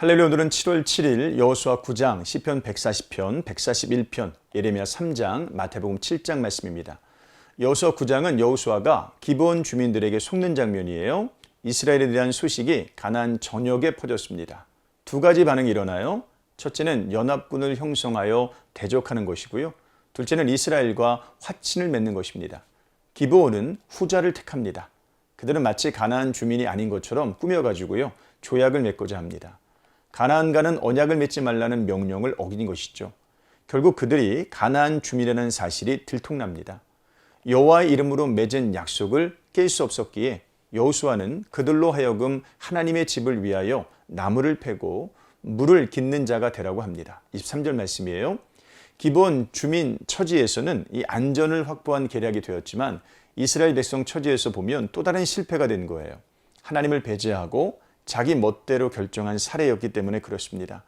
할렐루야 오늘은 7월 7일 여호수아 9장 시편 140편, 141편, 예레미야 3장, 마태복음 7장 말씀입니다. 여호수아 9장은 여호수아가 기본 주민들에게 속는 장면이에요. 이스라엘에 대한 소식이 가나안 전역에 퍼졌습니다. 두 가지 반응이 일어나요. 첫째는 연합군을 형성하여 대적하는 것이고요. 둘째는 이스라엘과 화친을 맺는 것입니다. 기브온은 후자를 택합니다. 그들은 마치 가나안 주민이 아닌 것처럼 꾸며가지고요 조약을 맺고자 합니다. 가나안과는 언약을 맺지 말라는 명령을 어긴 것이죠. 결국 그들이 가나안 주민이라는 사실이 들통납니다. 여호와의 이름으로 맺은 약속을 깰 수 없었기에 여호수아는 그들로 하여금 하나님의 집을 위하여 나무를 패고 물을 깃는 자가 되라고 합니다. 23절 말씀이에요. 기본 주민 처지에서는 이 안전을 확보한 계략이 되었지만 이스라엘 백성 처지에서 보면 또 다른 실패가 된 거예요. 하나님을 배제하고 자기 멋대로 결정한 사례였기 때문에 그렇습니다.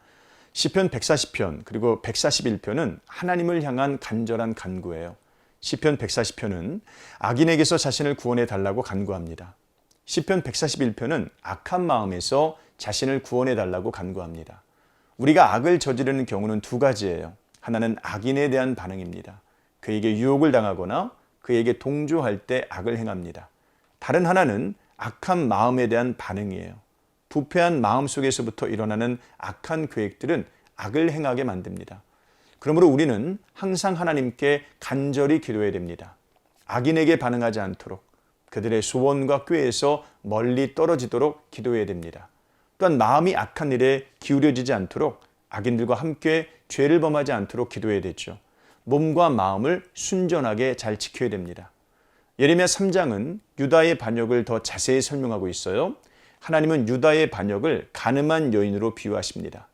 시편 140편 그리고 141편은 하나님을 향한 간절한 간구예요. 시편 140편은 악인에게서 자신을 구원해 달라고 간구합니다. 시편 141편은 악한 마음에서 자신을 구원해 달라고 간구합니다. 우리가 악을 저지르는 경우는 두 가지예요. 하나는 악인에 대한 반응입니다. 그에게 유혹을 당하거나 그에게 동조할 때 악을 행합니다. 다른 하나는 악한 마음에 대한 반응이에요. 부패한 마음 속에서부터 일어나는 악한 계획들은 악을 행하게 만듭니다. 그러므로 우리는 항상 하나님께 간절히 기도해야 됩니다. 악인에게 반응하지 않도록 그들의 소원과 꾀에서 멀리 떨어지도록 기도해야 됩니다. 또한 마음이 악한 일에 기울여지지 않도록 악인들과 함께 죄를 범하지 않도록 기도해야 되죠. 몸과 마음을 순전하게 잘 지켜야 됩니다. 예레미야 3장은 유다의 반역을 더 자세히 설명하고 있어요. 하나님은 유다의 반역을 가늠한 여인으로 비유하십니다.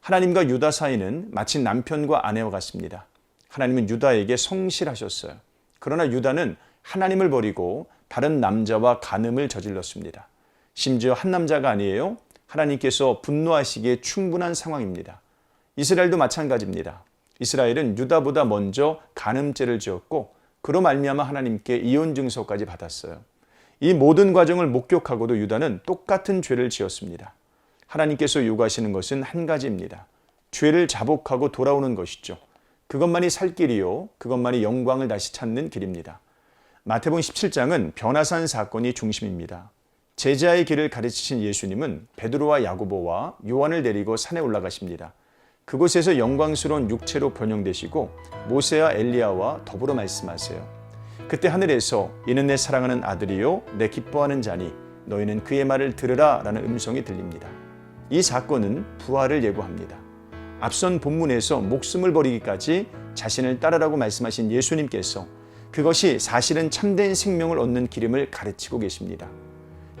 하나님과 유다 사이는 마치 남편과 아내와 같습니다. 하나님은 유다에게 성실하셨어요. 그러나 유다는 하나님을 버리고 다른 남자와 간음을 저질렀습니다. 심지어 한 남자가 아니에요. 하나님께서 분노하시기에 충분한 상황입니다. 이스라엘도 마찬가지입니다. 이스라엘은 유다보다 먼저 간음죄를 지었고 그로 말미암아 하나님께 이혼 증서까지 받았어요. 이 모든 과정을 목격하고도 유다는 똑같은 죄를 지었습니다. 하나님께서 요구하시는 것은 한 가지입니다. 죄를 자복하고 돌아오는 것이죠. 그것만이 살 길이요. 그것만이 영광을 다시 찾는 길입니다. 마태복음 17장은 변화산 사건이 중심입니다. 제자의 길을 가르치신 예수님은 베드로와 야고보와 요한을 데리고 산에 올라가십니다. 그곳에서 영광스러운 육체로 변형되시고 모세와 엘리야와 더불어 말씀하세요. 그때 하늘에서 이는 내 사랑하는 아들이요 내 기뻐하는 자니 너희는 그의 말을 들으라 라는 음성이 들립니다. 이 사건은 부활을 예고합니다. 앞선 본문에서 목숨을 버리기까지 자신을 따르라고 말씀하신 예수님께서 그것이 사실은 참된 생명을 얻는 기름을 가르치고 계십니다.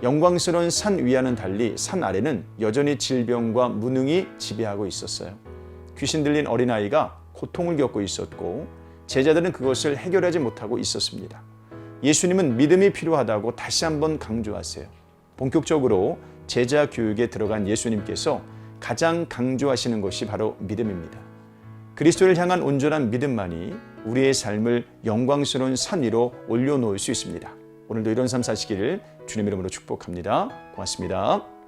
영광스러운 산 위와는 달리 산 아래는 여전히 질병과 무능이 지배하고 있었어요. 귀신 들린 어린아이가 고통을 겪고 있었고 제자들은 그것을 해결하지 못하고 있었습니다. 예수님은 믿음이 필요하다고 다시 한번 강조하세요. 본격적으로 제자 교육에 들어간 예수님께서 가장 강조하시는 것이 바로 믿음입니다. 그리스도를 향한 온전한 믿음만이 우리의 삶을 영광스러운 산 위로 올려놓을 수 있습니다. 오늘도 이런 삶 사시기를 주님 이름으로 축복합니다. 고맙습니다.